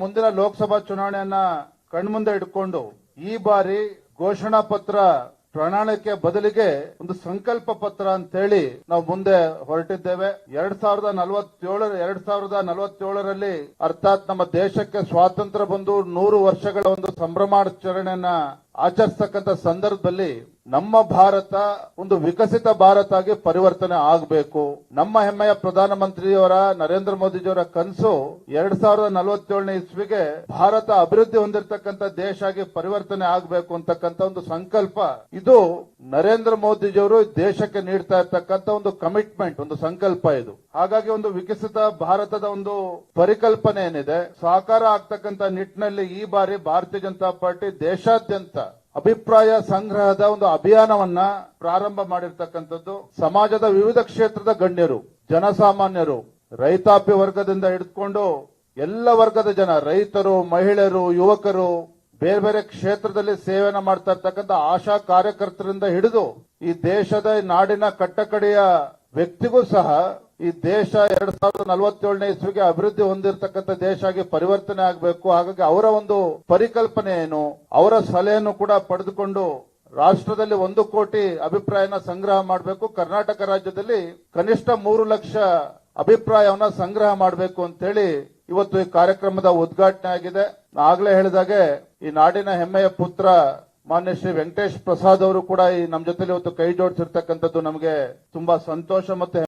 ಮುಂದಿನ ಲೋಕಸಭಾ ಚುನಾವಣೆಯನ್ನ ಕಣ್ಮುಂದೆ ಇಟ್ಕೊಂಡು ಈ ಬಾರಿ ಘೋಷಣಾ ಪತ್ರ ಪ್ರಣಾಳಿಕೆ ಬದಲಿಗೆ ಒಂದು ಸಂಕಲ್ಪ ಪತ್ರ ಅಂತೇಳಿ ನಾವು ಮುಂದೆ ಹೊರಟಿದ್ದೇವೆ. ಎರಡ್ ಸಾವಿರದ ನಲವತ್ತೇಳರ, ಎರಡ್ ಸಾವಿರದ ನಲವತ್ತೇಳರಲ್ಲಿ ಅರ್ಥಾತ್ ನಮ್ಮ ದೇಶಕ್ಕೆ ಸ್ವಾತಂತ್ರ್ಯ ಬಂದು ನೂರು ವರ್ಷಗಳ ಒಂದು ಸಂಭ್ರಮಾಚರಣೆಯನ್ನ ಆಚರಿಸ್ತಕ್ಕಂಥ ಸಂದರ್ಭದಲ್ಲಿ ನಮ್ಮ ಭಾರತ ಒಂದು ವಿಕಸಿತ ಭಾರತ ಆಗಿ ಪರಿವರ್ತನೆ ಆಗಬೇಕು. ನಮ್ಮ ಹೆಮ್ಮೆಯ ಪ್ರಧಾನಮಂತ್ರಿಯವರ, ನರೇಂದ್ರ ಮೋದಿಜಿಯವರ ಕನಸು ಎರಡ್ ಸಾವಿರದ ನಲವತ್ತೇಳನೇ ಇಸ್ವಿಗೆ ಭಾರತ ಅಭಿವೃದ್ಧಿ ಹೊಂದಿರತಕ್ಕಂತ ದೇಶ ಆಗಿ ಪರಿವರ್ತನೆ ಆಗಬೇಕು ಅಂತಕ್ಕಂಥ ಒಂದು ಸಂಕಲ್ಪ. ಇದು ನರೇಂದ್ರ ಮೋದಿಜಿಯವರು ದೇಶಕ್ಕೆ ನೀಡ್ತಾ ಇರ್ತಕ್ಕಂಥ ಒಂದು ಕಮಿಟ್ಮೆಂಟ್ ಒಂದು ಸಂಕಲ್ಪ ಇದು. ಹಾಗಾಗಿ ಒಂದು ವಿಕಸಿತ ಭಾರತದ ಒಂದು ಪರಿಕಲ್ಪನೆ ಏನಿದೆ, ಸಾಕಾರ ಆಗ್ತಕ್ಕಂಥ ನಿಟ್ಟಿನಲ್ಲಿ ಈ ಬಾರಿ ಭಾರತೀಯ ಜನತಾ ಪಾರ್ಟಿ ದೇಶಾದ್ಯಂತ ಅಭಿಪ್ರಾಯ ಸಂಗ್ರಹದ ಒಂದು ಅಭಿಯಾನವನ್ನ ಪ್ರಾರಂಭ ಮಾಡಿರ್ತಕ್ಕಂಥದ್ದು ಸಮಾಜದ ವಿವಿಧ ಕ್ಷೇತ್ರದ ಗಣ್ಯರು, ಜನಸಾಮಾನ್ಯರು, ರೈತಾಪಿ ವರ್ಗದಿಂದ ಹಿಡಿದುಕೊಂಡು ಎಲ್ಲ ವರ್ಗದ ಜನ, ರೈತರು, ಮಹಿಳೆಯರು, ಯುವಕರು, ಬೇರೆ ಬೇರೆ ಕ್ಷೇತ್ರದಲ್ಲಿ ಸೇವೆನ ಮಾಡ್ತಾ ಇರ್ತಕ್ಕಂಥ ಆಶಾ ಕಾರ್ಯಕರ್ತರಿಂದ ಹಿಡಿದು ಈ ದೇಶದ ನಾಡಿನ ಕಟ್ಟಕಡೆಯ ವ್ಯಕ್ತಿಗೂ ಸಹ ಈ ದೇಶ ಎರಡ್ ಸಾವಿರದ ನಲವತ್ತೇಳನೇ ಇಸ್ವಿಗೆ ಅಭಿವೃದ್ಧಿ ಹೊಂದಿರತಕ್ಕಂಥ ದೇಶ ಆಗಿ ಪರಿವರ್ತನೆ ಆಗಬೇಕು. ಹಾಗಾಗಿ ಅವರ ಒಂದು ಪರಿಕಲ್ಪನೆ ಏನು? ಅವರ ಸಲಹೆಯನ್ನು ಕೂಡ ಪಡೆದುಕೊಂಡು ರಾಷ್ಟ್ರದಲ್ಲಿ ಒಂದು ಕೋಟಿ ಅಭಿಪ್ರಾಯನ ಸಂಗ್ರಹ ಮಾಡಬೇಕು. ಕರ್ನಾಟಕ ರಾಜ್ಯದಲ್ಲಿ ಕನಿಷ್ಠ ಮೂರು ಲಕ್ಷ ಅಭಿಪ್ರಾಯವನ್ನ ಸಂಗ್ರಹ ಮಾಡಬೇಕು ಅಂತೇಳಿ ಇವತ್ತು ಈ ಕಾರ್ಯಕ್ರಮದ ಉದ್ಘಾಟನೆ ಆಗಿದೆ. ಆಗ್ಲೇ ಹೇಳಿದಾಗೆ ಈ ನಾಡಿನ ಹೆಮ್ಮೆಯ ಪುತ್ರ ಮಾನ್ಯ ಶ್ರೀ ವೆಂಕಟೇಶ್ ಪ್ರಸಾದ್ ಅವರು ಕೂಡ ಈ ನಮ್ಮ ಜೊತೆಲಿ ಇವತ್ತು ಕೈ ಜೋಡಿಸಿರ್ತಕ್ಕಂಥದ್ದು ನಮಗೆ ತುಂಬಾ ಸಂತೋಷ ಮತ್ತೆ